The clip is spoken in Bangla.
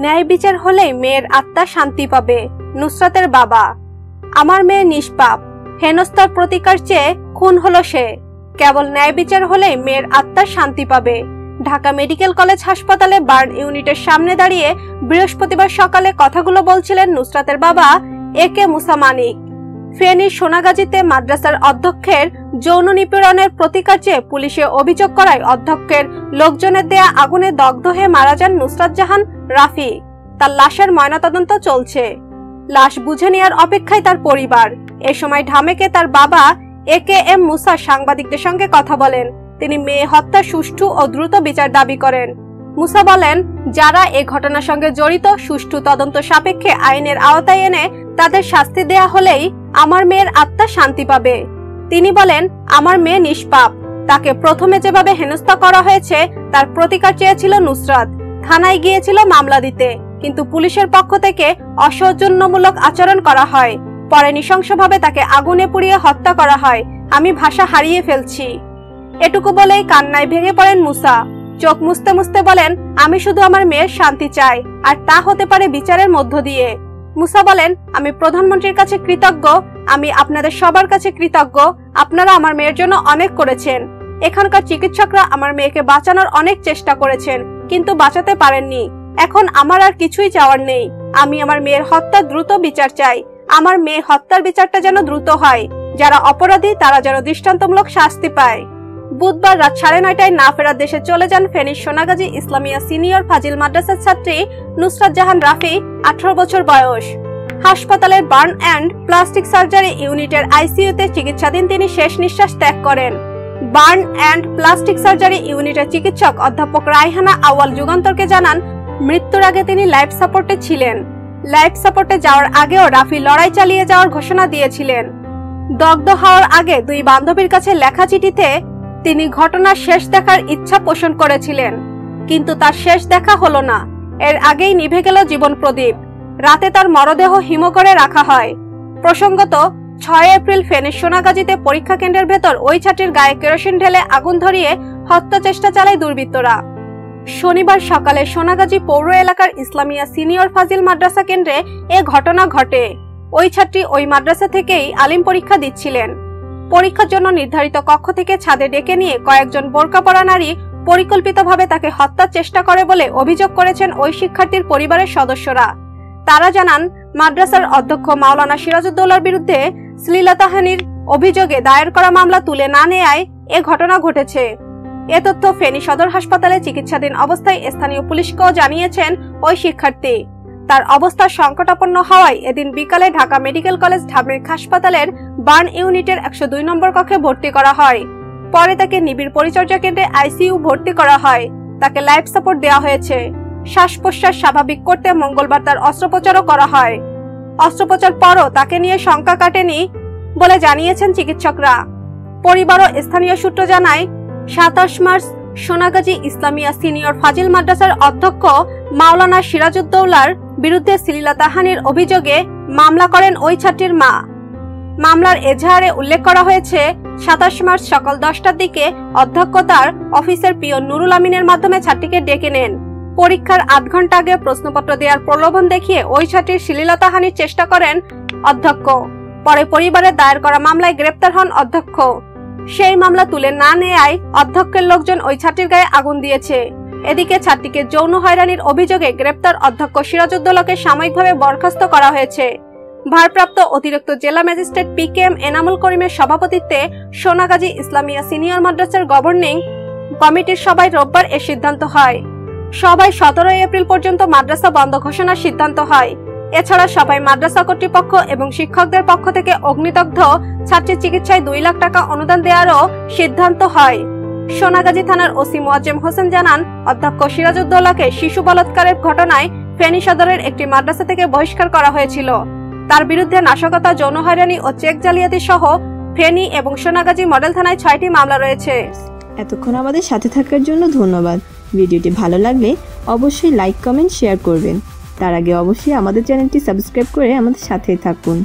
ন্যায় বিচার হলে মেয়ের আত্মা শান্তি পাবে, নুসরাতের বাবা। আমার মেয়ে নিষ্পাপ হেনস্তার প্রতিকার চেয়ে খুন হলো সে। কেবল ন্যায় বিচার হলে মেয়ের আত্মার শান্তি পাবে। ঢাকা মেডিকেল কলেজ হাসপাতালে বার্ন ইউনিটের সামনে দাঁড়িয়ে বৃহস্পতিবার সকালে কথাগুলো বলছিলেন নুসরাতের বাবা এ কে মুসা মানিক। ফেনীর সোনাগাজীতে মাদ্রাসার অধ্যক্ষের যৌন নিপীড়নের প্রতিকার চেয়ে পুলিশে অভিযোগ করায় অধ্যক্ষের লোকজনের দেয়া আগুনে দগ্ধ হয়ে মারা যান নুসরাত জাহান রাফি। তার লাশের ময়নাতদন্ত চলছে। লাশ বুঝে নেওয়ার অপেক্ষায় তার পরিবার। এ সময় ঢামেকে তার বাবা এ কে এম মুসা সাংবাদিকদের সঙ্গে কথা বলেন। তিনি মেয়ে হত্যা, সুষ্ঠু ও দ্রুত বিচার দাবি করেন। মুসা বলেন, যারা এ ঘটনার সঙ্গে জড়িত, সুষ্ঠু তদন্ত সাপেক্ষে আইনের আওতায় এনে তাদের শাস্তি দেয়া হলেই আমার মেয়ের আত্মা শান্তি পাবে। তিনি বলেন, আমার মেয়ে নিষ্পাপ। তাকে প্রথমে যেভাবে হেনস্থা করা হয়েছে, তার প্রতিকার চেয়েছিল নুসরাত। থানায় গিয়েছিল মামলা দিতে, কিন্তু পুলিশের পক্ষ থেকে অসৌজন্যমূলক আচরণ করা হয়। পরে নৃশংসভাবে তাকে আগুনে পুড়িয়ে হত্যা করা হয়। আমি ভাষা হারিয়ে ফেলছি। এটুকু বলেই কান্নায় ভেঙে পড়েন মুসা। চোখ মুছতে মুছতে বলেন, আমি শুধু আমার মেয়ের শান্তি চাই, আর তা হতে পারে বিচারের মধ্য দিয়ে। মুসা বলেন, আমি প্রধানমন্ত্রীর কাছে কৃতজ্ঞ। আমি আপনাদের সবার কাছে কৃতজ্ঞ। আপনারা আমার মেয়ের জন্য অনেক করেছেন। এখানকার চিকিৎসকরা আমার মেয়েকে বাঁচানোর অনেক চেষ্টা করেছেন, কিন্তু বাঁচাতে পারেননি। এখন আমার আর কিছুই চাওয়ার নেই। আমি আমার মেয়ের হত্যা দ্রুত বিচার চাই। আমার মেয়ে হত্যার বিচারটা যেন দ্রুত হয়। যারা অপরাধী, তারা যেন দৃষ্টান্তমূলক শাস্তি পায়। বুধবার রাত সাড়ে নয়টায় না ফেরার দেশে চলে যান ফেনীর সোনাগাজী ইসলামিয়া সিনিয়র ফাজিল মাদ্রাসার ছাত্রী নুসরাত জাহান রাফি, আঠারো বছর বয়স। হাসপাতালের বার্ন অ্যান্ড প্লাস্টিক সার্জারি ইউনিটের আইসিইউতে চিকিৎসাধীন তিনি শেষ নিঃশ্বাস ত্যাগ করেন। বার্ন অ্যান্ড প্লাস্টিক সার্জারি ইউনিটের চিকিৎসক অধ্যাপক রায়হানা আওয়াল যুগান্তরকে জানান, মৃত্যুর আগে তিনি লাইফ সাপোর্টে ছিলেন। লাইফ সাপোর্টে যাওয়ার আগেও রাফি লড়াই চালিয়ে যাওয়ার ঘোষণা দিয়েছিলেন। দগ্ধ হওয়ার আগে দুই বান্ধবীর কাছে লেখা চিঠিতে তিনি ঘটনার শেষ দেখার ইচ্ছা পোষণ করেছিলেন। কিন্তু তার শেষ দেখা হলো না। এর আগেই নিভে গেল জীবন প্রদীপ। রাতে তার মরদেহ হিম করে রাখা হয়। প্রসঙ্গত, ছয় এপ্রিল ফেনীর সোনাগাজীতে পরীক্ষা কেন্দ্রের ভেতর ওই ছাত্রীর গায়ে কেরোসিন ঢেলে আগুন ধরিয়ে হত্যা চেষ্টা চালায় দুর্বৃত্তরা। শনিবার সকালে সোনাগাজী পৌর এলাকার ইসলামিয়া সিনিয়র ফাজিল মাদ্রাসা কেন্দ্রে এ ঘটনা ঘটে। ওই ছাত্রী ওই মাদ্রাসা থেকেই আলিম পরীক্ষা দিচ্ছিলেন। পরীক্ষার জন্য নির্ধারিত কক্ষ থেকে ছাদে ডেকে নিয়ে কয়েকজন বোরকা পরা নারী পরিকল্পিতভাবে তাকে হত্যার চেষ্টা করে বলে অভিযোগ করেছেন ওই শিক্ষার্থীর পরিবারের সদস্যরা। তারা জানান, মাদ্রাসার অধ্যক্ষ মাওলানা সিরাজউদ্দৌলার বিরুদ্ধে শ্লীলতাহানির অভিযোগে দায়ের করা মামলা তুলে না নেয়ায় এ ঘটনা ঘটেছে। এ তথ্য ফেনী সদর হাসপাতালে চিকিৎসাধীন অবস্থায় স্থানীয় পুলিশকেও জানিয়েছেন ওই শিক্ষার্থী। তার অবস্থা সংকটাপন্ন হওয়ায় এদিন বিকালে ঢাকা মেডিকেল কলেজ ঢামেক হাসপাতালের বার্ন ইউনিটের একশো দুই নম্বর কক্ষে ভর্তি করা হয়। পরে তাকে নিবিড় পরিচর্যা কেন্দ্রে আইসিইউ ভর্তি করা হয়। তাকে লাইফ সাপোর্ট দেওয়া হয়েছে। শ্বাস প্রশ্বাস স্বাভাবিক করতে মঙ্গলবার তার অস্ত্রোপচারও করা হয়। অস্ত্রোপচার পরও তাকে নিয়ে শঙ্কা কাটেনি বলে জানিয়েছেন চিকিৎসকরা। পরিবার ও স্থানীয় সূত্র জানায়, সাতাশ মার্চ সোনাগাজী ইসলামিয়া সিনিয়র ফাজিল মাদ্রাসার অধ্যক্ষ মাওলানা সিরাজউদ্দৌলার বিরুদ্ধে শ্লীলতাহানির অভিযোগে মামলা করেন ওই ছাত্রীর মা। মামলার এজাহারে উল্লেখ করা হয়েছে, সাতাশ মার্চ সকাল দশটার দিকে অধ্যক্ষ তার অফিসের পিও নুরুল আমিনের মাধ্যমে ছাত্রীকে ডেকে নেন। পরীক্ষার আধ ঘণ্টা আগে প্রশ্নপত্র দেওয়ার প্রলোভন দেখিয়ে ওই ছাত্রীর শ্লীলতাহানির চেষ্টা করেন অধ্যক্ষ। পরে পরিবারের দায়ের করা মামলায় গ্রেপ্তার হন অধ্যক্ষ। সেই মামলা তুলে না নেয়ায় অধ্যক্ষের লোকজন ওই ছাত্রীর গায়ে আগুন দিয়েছে। এদিকে ছাত্রীকে যৌন হয়রানির অভিযোগে গ্রেপ্তার অধ্যক্ষ সিরাজউদ্দৌলাকে সাময়িকভাবে বরখাস্ত করা হয়েছে। ভারপ্রাপ্ত অতিরিক্ত জেলা magistrate P K M Enamul করিমের সভাপতিত্বে সোনাগাজী ইসলামিয়া সিনিয়র মাদ্রাসার গভর্নিং কমিটির সভায় রোববার এ সিদ্ধান্ত হয়। সবাই সতেরোই এপ্রিল পর্যন্ত মাদ্রাসা বন্ধ ঘোষণার সিদ্ধান্ত হয়। এছাড়া সবাই মাদ্রাসা কর্তৃপক্ষ এবং শিক্ষকদের পক্ষ থেকে অগ্নিদগ্ধ ছাত্রীর চিকিৎসায় দুই লাখ টাকা অনুদান দেওয়ারও সিদ্ধান্ত হয়। সোনাগাজী থানার ওসি মোয়াজ্জেম হোসেন জানান, অধ্যক্ষ সিরাজউদ্দৌলাকে শিশু বলাৎকারের ঘটনায় ফেনী সদরের একটি মাদ্রাসা থেকে বহিষ্কার করা হয়েছিল। তার বিরুদ্ধে নাশকতা, যৌন হয়রানি ও চেক জালিয়াতি সহ ফেনী এবং সোনাগাজী মডেল থানায় ছয়টি মামলা রয়েছে। এতক্ষণ আমাদের সাথে থাকার জন্য ধন্যবাদ। ভিডিওটি ভালো লাগলে অবশ্যই লাইক, কমেন্ট, শেয়ার করবেন। তার আগে অবশ্যই আমাদের চ্যানেলটি সাবস্ক্রাইব করে আমাদের সাথেই থাকুন।